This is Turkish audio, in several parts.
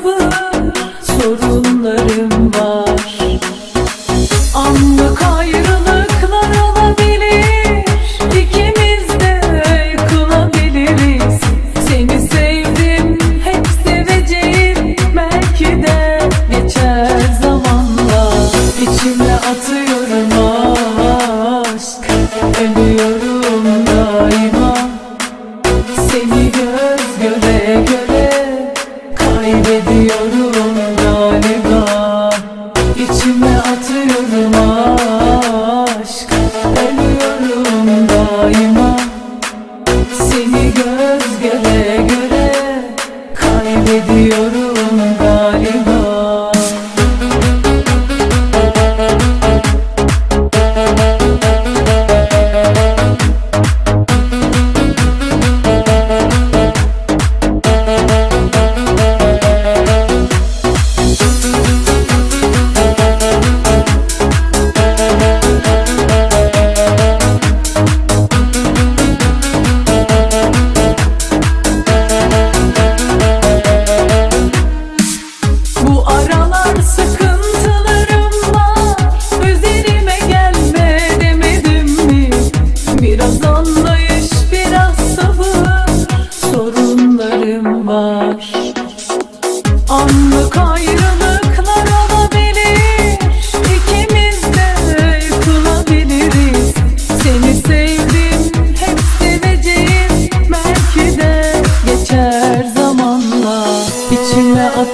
sabır sorunlarım var. Anlık ayrılıklar olabilir İkimiz de yıkılabiliriz Seni sevdim hep seveceğim Belki de geçer zamanla İçime atıyorum aşk Ölüyorum daima.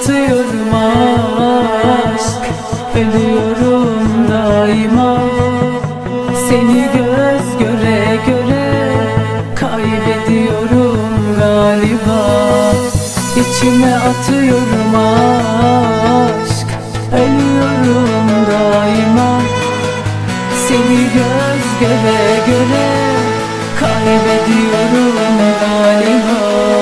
batıyorum aşk Ölüyorum daima. Seni göz göre göre Kaybediyorum galiba. İçime atıyorum aşk Ölüyorum daima. Seni göz göre göre Kaybediyorum galiba.